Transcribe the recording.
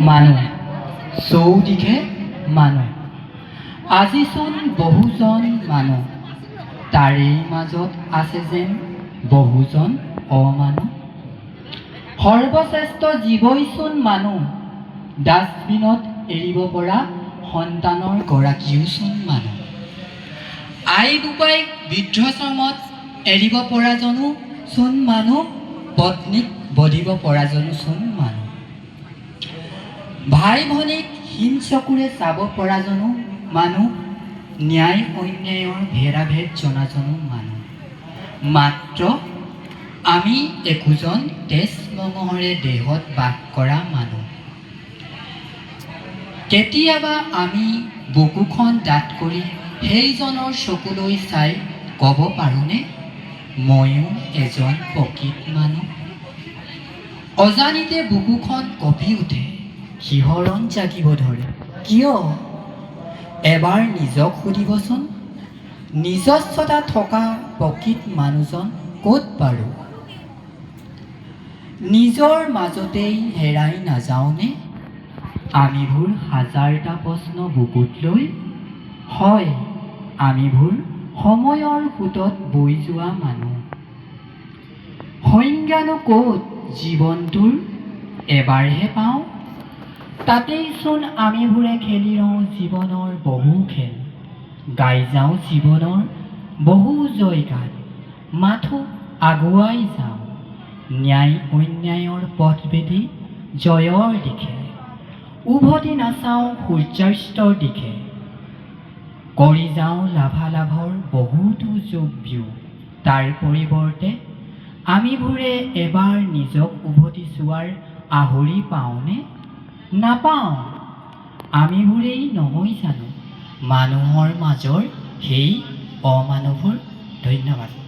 মানুহ। চৌদিশে? মানুহ। আজিচোন বহুজন মানুহ। তাৰেই মাজত আছে যেন বহুজন অমানুহ। সৰ্বশ্ৰেষ্ঠ জীৱইচোন মানুহ। ডাষ্টবিনত এৰিব পৰা সন্তানৰ গৰাকীওচোন মানুহ। আই বোপাইক বৃদ্ধাশ্ৰমত এৰিব পৰাজনো চোন মানুহ। পত্নীক বধিব পৰাজনো চোন মানুহ। ভাই ভনীক হীন চকুৰে চাব পৰাজনো মানুহ, ন্যায় অন্যায়ৰ ভেদাভেদ জনাজনো মানুহ। মাত্ৰ আমি একোজন তেজ মঙহৰে দেহত বাস কৰা মানুহ। কেতিয়াবা আমি বুকুখন ডাঠ কৰি সেইজনৰ চকুলৈ চাই ক'ব পাৰোঁনে? ময়ো এজন প্ৰকৃত মানুহ। অজানিতে বুকুখন কঁপি উঠে। শিহৰণ জাগিব ধৰে? কিয়? এবাৰ নিজক সুধিবচোন। নিজস্বতা থকা প্ৰকৃত মানুহজন ক'ত বাৰু? নিজৰ মাজতেই হেৰাই নাযাওঁনে? আমিবোৰ হাজাৰটা প্ৰশ্ন বুকুত লৈ, হয়, আমিবোৰ সময়ৰ সোঁতত বৈ যোৱা মানুহ। সংজ্ঞানো ক'ত জীৱনটোৰ? এবাৰহে পাওঁ? তাতেইচোন আমিবোৰে খেলি ৰওঁ জীৱনৰ বহু খেল। গাই যাওঁ জীৱনৰ বহু জয়গান মাথো আগুৱাই যাওঁ। ন্যায় অন্যায়ৰ পথবেদি জয়ৰ দিশে। উভতি নাচাওঁ সূৰ্যাস্তৰ দিশে। কৰি যাওঁ লাভালাভৰ বহুতো যোগ বিয়োগ তাৰ পৰিৱৰ্তে আমিবোৰে এবাৰ নিজক উভতি চোৱাৰ আহৰি পাওঁনে? নাপাওঁ আমিবোৰেই নহয় জানো। মানুহৰ মাজৰ সেই অমানুহবোৰ ধন্যবাদ।